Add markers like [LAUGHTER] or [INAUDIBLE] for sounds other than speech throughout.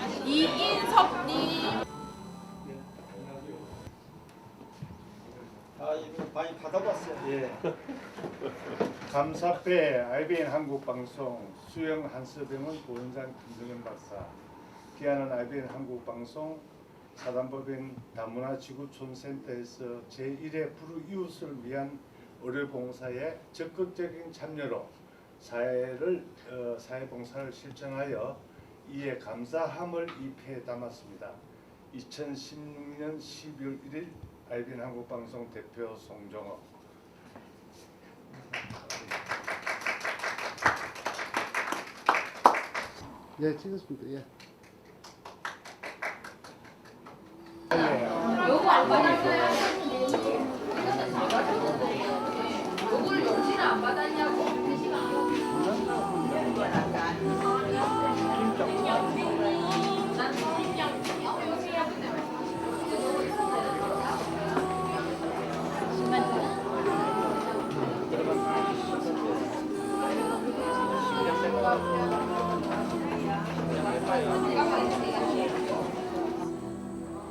아니 이인섭님 아 이거 많이 받아봤어요. 예 [LAUGHS] 감사배 IBN 한국방송 수영 한서병은 보현장 김동현 박사 기아는 IBN 한국방송 사단법인 다문화지구촌센터에서 제1회 불우이웃을 위한 의료봉사에 적극적인 참여로 사회를 어, 사회봉사를 실천하여 이에 감사함을 입해 담았습니다. 2016년 12월 1일 IBN 한국방송 대표 송정호 예, 찍었습니다. 예. 요거 안 받았어요?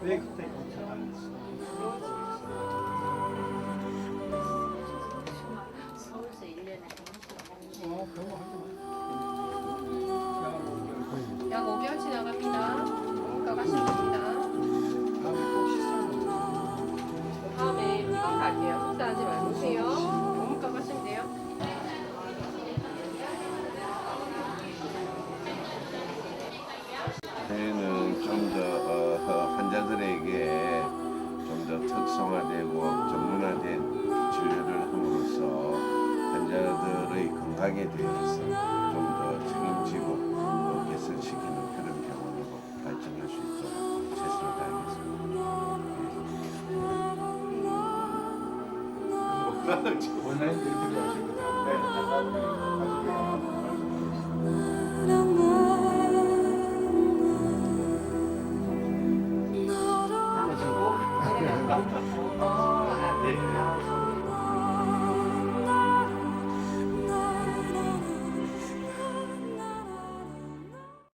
왜 그때 검사 안 했어? 약 5개월치 나갑니다. 원가 가십니다. 다음에 비건 갈게요. 식사하지 말고 오세요. 저희는 좀 더 환자들에게 좀 더 특성화되고 전문화된 진료를 함으로써 환자들의 건강에 대해서 좀 더 책임지고 또 개선시키는 그런 병원으로 발전할 수 있도록 최선을 다하겠습니다. 원하는 얘기를 하실 것 같은데 아까